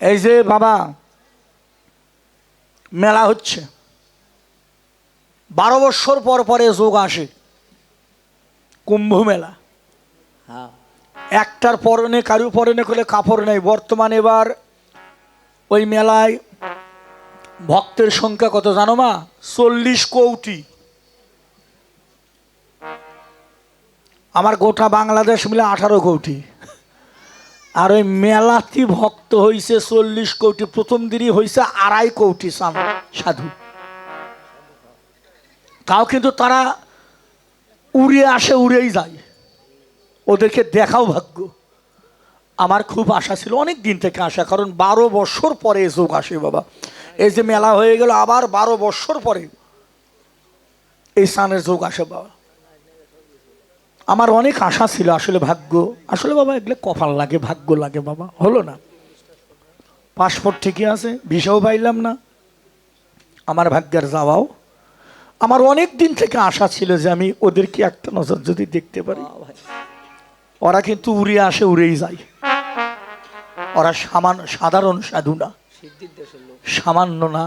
এই যে বাবা মেলা হচ্ছে। বারো বৎসর পর পরে যোগ আসে। কুম্ভ মেলা। হ্যাঁ। একটার পরনে কারু পরনে করে কাপড় নেই। বর্তমানে এবার ওই মেলায় ভক্তের সংখ্যা কত জানো মা? চল্লিশ কৌটি। আমার গোটা বাংলাদেশ মিলে আঠারো কোটি। আর ওই মেলাতি ভক্ত হইছে চল্লিশ কোটি। প্রথম দিনই হইছে আড়াই কোটি সাধু। তাও কিন্তু তারা উড়ে আসে, উড়েই যায়। ওদেরকে দেখাও ভাগ্য। আমার খুব আশা ছিল, অনেক দিন থেকে আশা, কারণ বারো বছর পরে যোগ আসে বাবা। এই যে মেলা হয়ে গেল, আবার বারো বছর পরে এই স্নানের যোগ আসে বাবা। আমার অনেক আশা ছিল আসলে ভাগ্য আসলে বাবা এগুলো কপাল লাগে ভাগ্য লাগে বাবা হলো না। পাসপোর্ট ঠিকই আছে ভিসাও পাইলাম না। আমার ভাগ্যের যাওয়াও। আমার অনেক দিন থেকে আশা ছিল যে আমি ওদেরকে একটা নজর যদি দেখতে পারি। ওরা কিন্তু উড়ে আসে উড়েই যায়। ওরা সামান্য সাধারণ সাধু না। সামান্য না।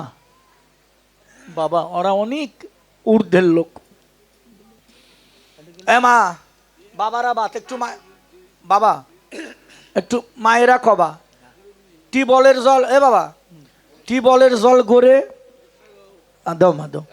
বাবা ওরা অনেক ঊর্ধ্বের লোক। এ মা বাবারা বাত একটু মা বাবা, একটু মায়েরা কবা। টিবলের জল, এ বাবা, টিবলের জল গড়ে দাও মা, দাও।